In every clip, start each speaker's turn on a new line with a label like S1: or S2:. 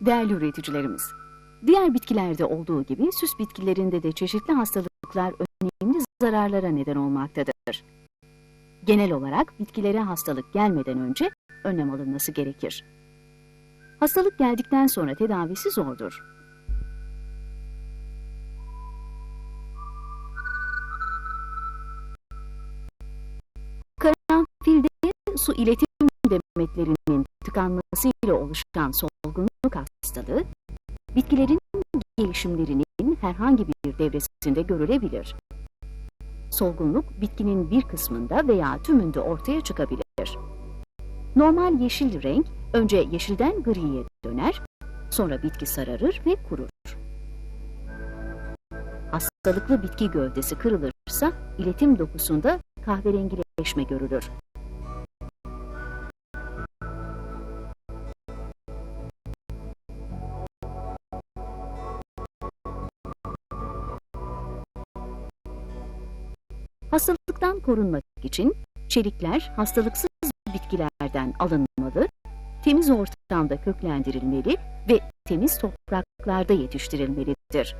S1: Değerli üreticilerimiz, diğer bitkilerde olduğu gibi süs bitkilerinde de çeşitli hastalıklar önemli zararlara neden olmaktadır. Genel olarak bitkilere hastalık gelmeden önce önlem alınması gerekir. Hastalık geldikten sonra tedavisi zordur. Karanfilde su iletim demetlerinin tıkanmasıyla oluşan solgunluk gelişimlerinin herhangi bir devresinde görülebilir. Solgunluk bitkinin bir kısmında veya tümünde ortaya çıkabilir. Normal yeşil renk önce yeşilden griye döner, sonra bitki sararır ve kurur. Hastalıklı bitki gövdesi kırılırsa iletim dokusunda kahverengileşme görülür. Hastalıktan korunmak için çelikler hastalıksız bitkilerden alınmalı, temiz ortamda köklendirilmeli ve temiz topraklarda yetiştirilmelidir.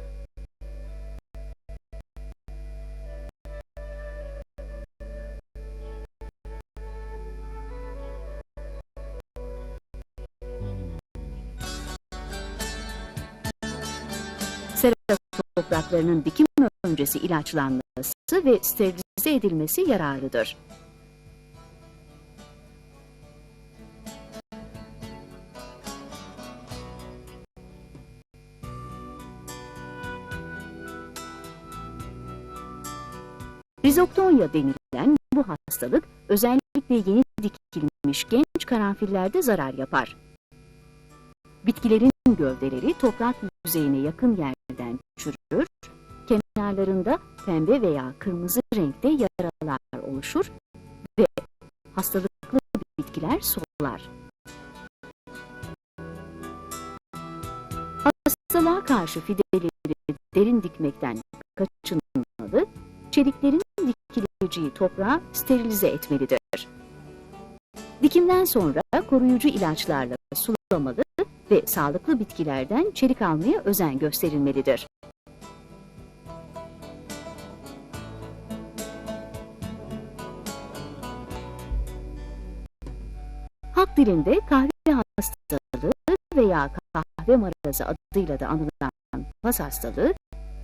S1: Sera topraklarının dikim öncesi ilaçlanması ve sterilize edilmesi yararlıdır. Rizoktonya denilen bu hastalık özellikle yeni dikilmiş genç karanfillerde zarar yapar. Bitkilerin gövdeleri toprak yüzeyine yakın yerden çürür, kenarlarında pembe veya kırmızı renkte yaralar oluşur ve hastalıklı bitkiler solar. Hastalığa karşı fideleri derin dikmekten kaçınmalı, çeliklerin dikileceği toprağı sterilize etmelidir. Dikimden sonra koruyucu ilaçlarla sulamalı ve sağlıklı bitkilerden çelik almaya özen gösterilmelidir. Halk dilinde kahve hastalığı veya kahve marazı adıyla da anılan pas hastalığı,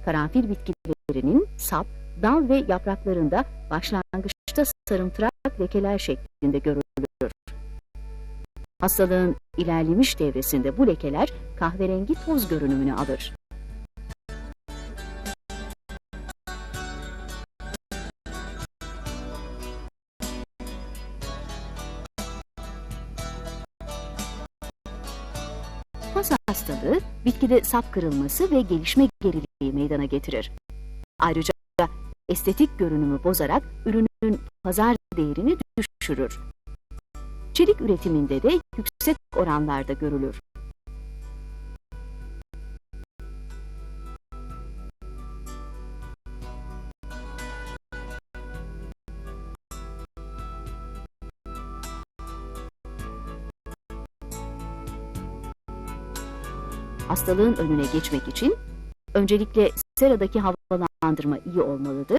S1: karanfil bitkilerinin sap, dal ve yapraklarında başlangıçta sarımtırak lekeler şeklinde görülür. Hastalığın ilerlemiş devresinde bu lekeler kahverengi toz görünümünü alır. Pas hastalığı bitkide sap kırılması ve gelişme geriliği meydana getirir. Ayrıca estetik görünümü bozarak ürünün pazar değerini düşürür. Çelik üretiminde de yüksek oranlarda görülür. Hastalığın önüne geçmek için öncelikle seradaki havalandırma iyi olmalıdır.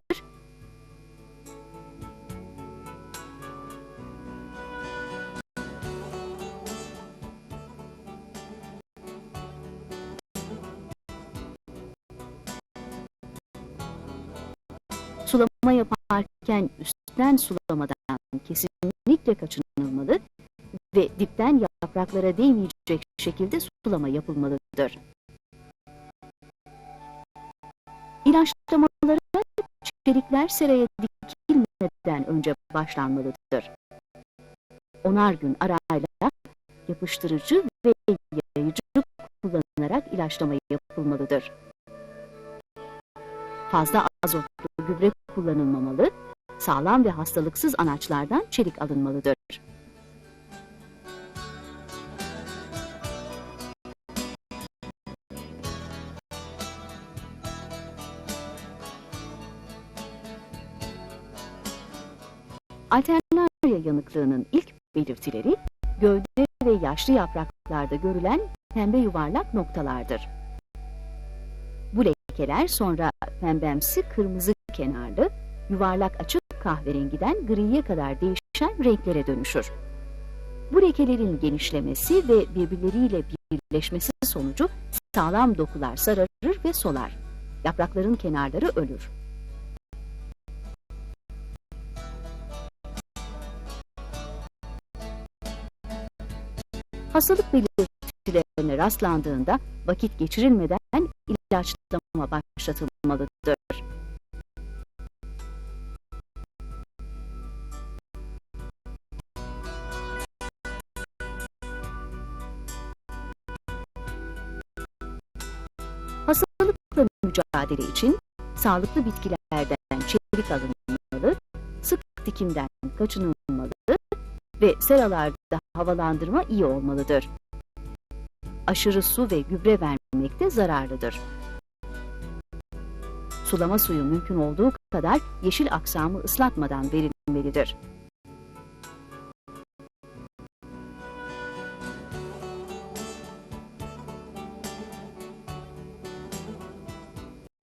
S1: Sulama yaparken üstten sulamadan kesinlikle kaçınılmalı ve dipten yapraklara değmeyecek şekilde sulama yapılmalıdır. İlaçlamalara çelikler seraya dikilmeden önce başlanmalıdır. Onar gün arayla yapıştırıcı ve yayıcı kullanarak ilaçlama yapılmalıdır. Fazla azotlu gübre kullanılmamalı, sağlam ve hastalıksız anaçlardan çelik alınmalıdır. Alternarya yanıklığının ilk belirtileri gövde ve yaşlı yapraklarda görülen pembe yuvarlak noktalardır. Bu lekeler sonra pembemsi kırmızı kenarlı, yuvarlak açık kahverengiden griye kadar değişen renklere dönüşür. Bu lekelerin genişlemesi ve birbirleriyle birleşmesi sonucu sağlam dokular sararır ve solar. Yaprakların kenarları ölür. Hastalık belirtilerine rastlandığında vakit geçirilmeden ilaçlama başlatılmalıdır. Hastalıkla mücadele için sağlıklı bitkilerden çelik alınmalı, sık dikimden kaçınılmalı ve seralarda havalandırma iyi olmalıdır. Aşırı su ve gübre vermek de zararlıdır. Sulama suyu mümkün olduğu kadar yeşil aksamı ıslatmadan verilmelidir.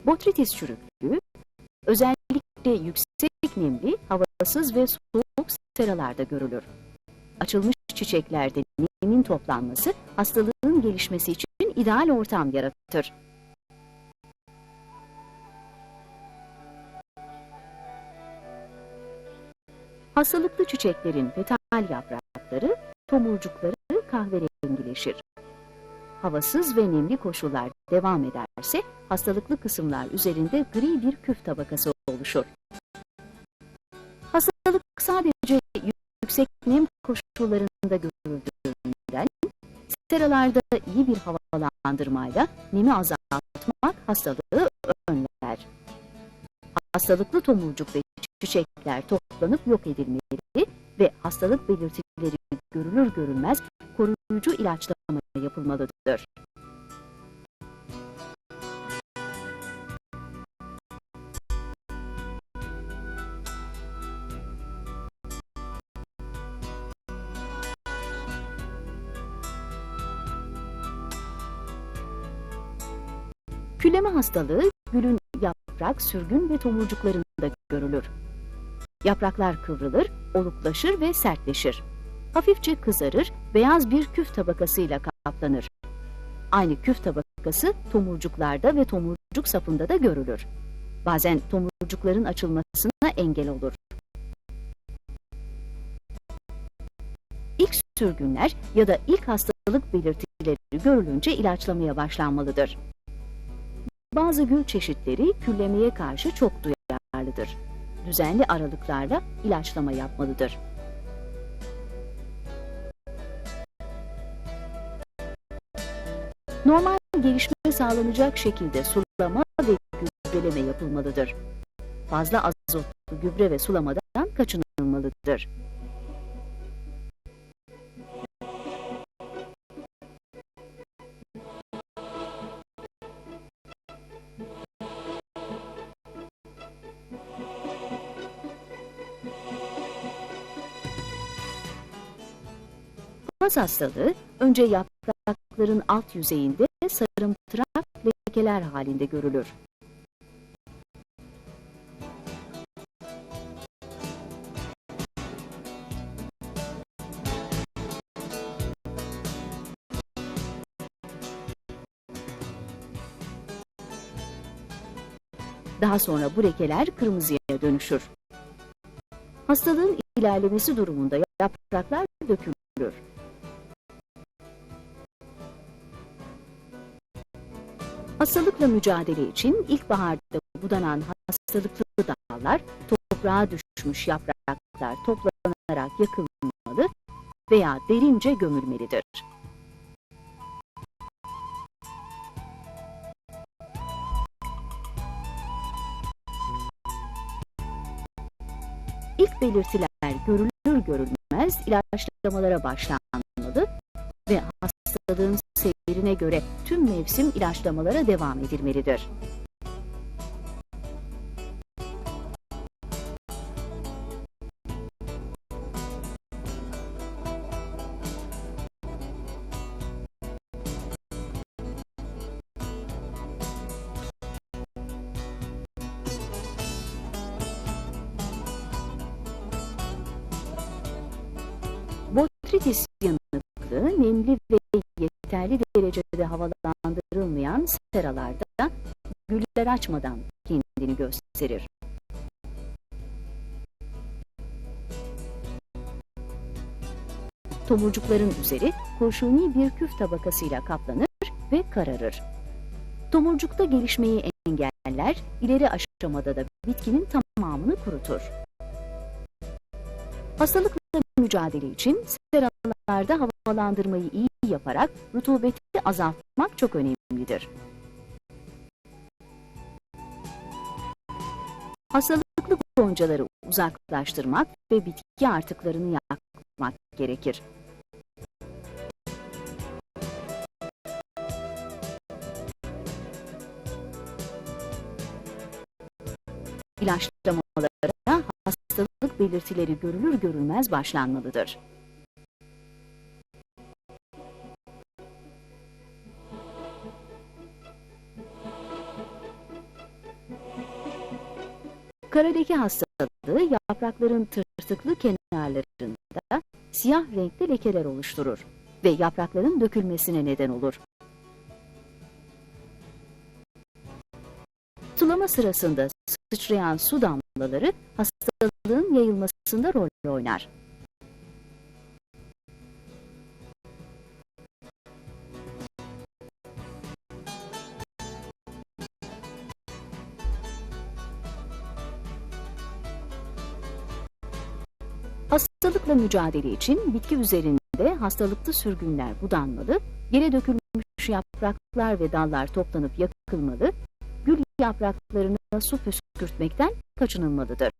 S1: Botrytis çürüklüğü, özellikle yüksek nemli, havasız ve soğuk seralarda görülür. Açılmış çiçeklerde nemin toplanması hastalığın gelişmesi için ideal ortam yaratır. Hastalıklı çiçeklerin petal yaprakları, tomurcukları kahverengileşir. Havasız ve nemli koşullar devam ederse hastalıklı kısımlar üzerinde gri bir küf tabakası oluşur. Hastalık sadece yüksek nem koşullarında görüldüğünden seralarda iyi bir havalandırmayla nemi azaltmak hastalığı önler. Hastalıklı tomurcuk ve çiçekler toplanıp yok edilmeli ve hastalık belirtileri görülür görülmez koruyucu ilaçlama yapılmalıdır. Külleme hastalığı gülün yaprak, sürgün ve tomurcuklarında görülür. Yapraklar kıvrılır, oluklaşır ve sertleşir. Hafifçe kızarır, beyaz bir küf tabakasıyla kaplanır. Aynı küf tabakası tomurcuklarda ve tomurcuk sapında da görülür. Bazen tomurcukların açılmasına engel olur. İlk sürgünler ya da ilk hastalık belirtileri görülünce ilaçlamaya başlanmalıdır. Bazı gül çeşitleri küllemeye karşı çok duyarlıdır. Düzenli aralıklarla ilaçlama yapmalıdır. Normal gelişme sağlanacak şekilde sulama ve gübreleme yapılmalıdır. Fazla azotlu gübre ve sulamadan kaçınılmalıdır. Papaz hastalığı önce yaprakların alt yüzeyinde sarımtırak lekeler halinde görülür. Daha sonra bu lekeler kırmızıya dönüşür. Hastalığın ilerlemesi durumunda yapraklar dökülür. Hastalıkla mücadele için ilkbaharda budanan hastalıklı dallar, toprağa düşmüş yapraklar toplanarak yakılmalı veya derince gömülmelidir. İlk belirtiler görülür görülmez ilaçlamalara başlanmalı ve hastalığın seyrine göre tüm mevsim ilaçlamalara devam edilmelidir. Botritis yanı derecede havalandırılmayan seralarda güller açmadan kendini gösterir. Tomurcukların üzeri kurşuni bir küf tabakasıyla kaplanır ve kararır. Tomurcukta gelişmeyi engeller, ileri aşamada da bitkinin tamamını kurutur. Hastalıkla mücadele için seralarda havalandırmayı iyi yaparak rutubeti azaltmak çok önemlidir. Hastalıklı goncaları uzaklaştırmak ve bitki artıklarını yakmak gerekir. İlaçlamalara hastalık belirtileri görülür görülmez başlanmalıdır. Kara leke hastalığı yaprakların tırtıklı kenarlarında siyah renkli lekeler oluşturur ve yaprakların dökülmesine neden olur. Sulama sırasında sıçrayan su damlaları hastalığın yayılmasında rol oynar. Hastalıkla mücadele için bitki üzerinde hastalıklı sürgünler budanmalı, yere dökülmüş yapraklar ve dallar toplanıp yakılmalı, gül yapraklarına su püskürtmekten kaçınılmalıdır.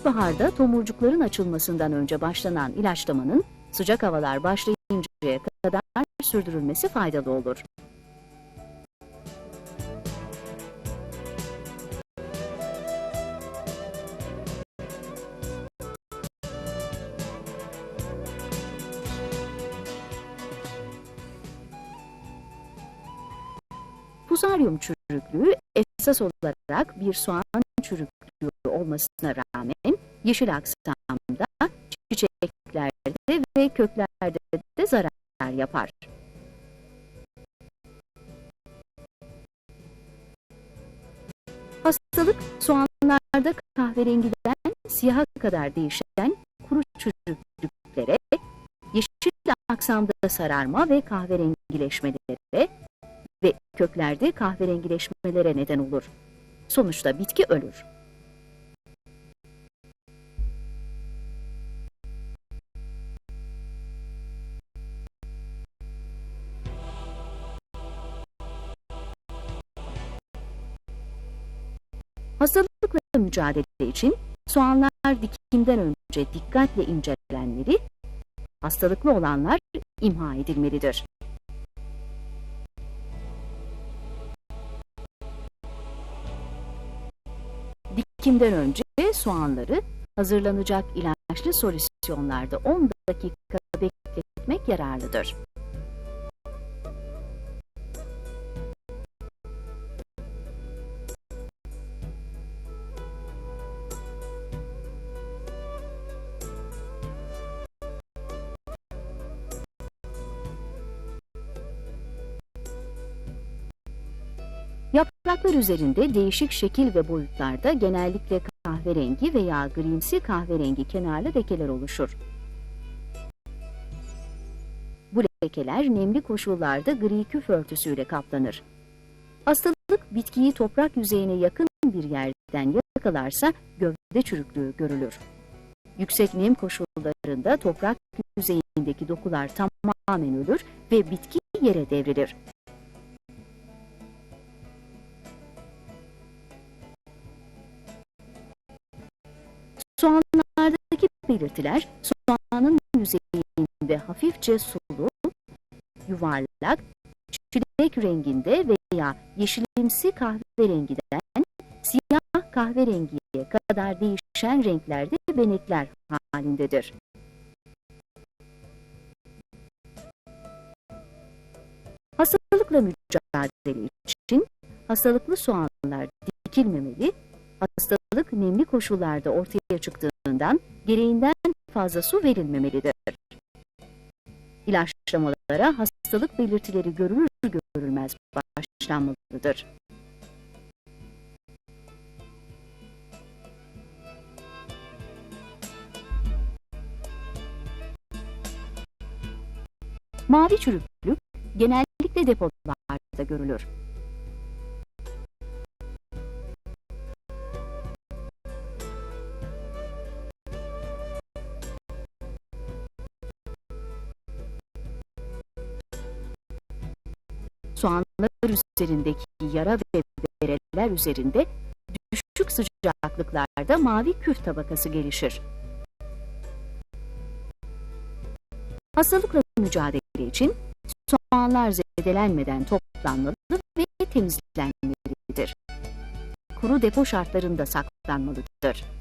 S1: İlkbaharda tomurcukların açılmasından önce başlanan ilaçlamanın sıcak havalar başlayıncaya kadar sürdürülmesi faydalı olur. Fusaryum çürüklüğü esas olarak bir soğan çürüklüğü olmasına rağmen yeşil aksamda, çiçeklerde ve köklerde de zarar yapar. Hastalık soğanlarda kahverengiden siyaha kadar değişen kuru çürüklüklere, yeşil aksamda sararma ve kahverengileşmelere ve köklerde kahverengileşmelere neden olur. Sonuçta bitki ölür. Hastalıkla mücadele için soğanlar dikimden önce dikkatle incelenmeli, hastalıklı olanlar imha edilmelidir. Dikimden önce soğanları hazırlanacak ilaçlı solüsyonlarda 10 dakika bekletmek yararlıdır. Yapraklar üzerinde değişik şekil ve boyutlarda genellikle kahverengi veya grimsi kahverengi kenarlı lekeler oluşur. Bu lekeler nemli koşullarda gri küf örtüsüyle kaplanır. Hastalık bitkiyi toprak yüzeyine yakın bir yerden yakalarsa gövde çürüklüğü görülür. Yüksek nem koşullarında toprak yüzeyindeki dokular tamamen ölür ve bitki yere devrilir. Soğanlardaki belirtiler soğanın yüzeyinde hafifçe sulu, yuvarlak, çilek renginde veya yeşilimsi kahverengiden siyah kahverengiye kadar değişen renklerde benekler halindedir. Hastalıkla mücadele için hastalıklı soğanlar dikilmemeli, hastalık nemli koşullarda ortaya çıktığından gereğinden fazla su verilmemelidir. İlaçlamalara hastalık belirtileri görülür görülmez başlanmalıdır. Mavi çürüklük genellikle depolarda görülür. Soğanlar üzerindeki yara ve bereler üzerinde düşük sıcaklıklarda mavi küf tabakası gelişir. Hastalıkla mücadele için soğanlar zedelenmeden toplanmalı ve temizlenmelidir. Kuru depo şartlarında saklanmalıdır.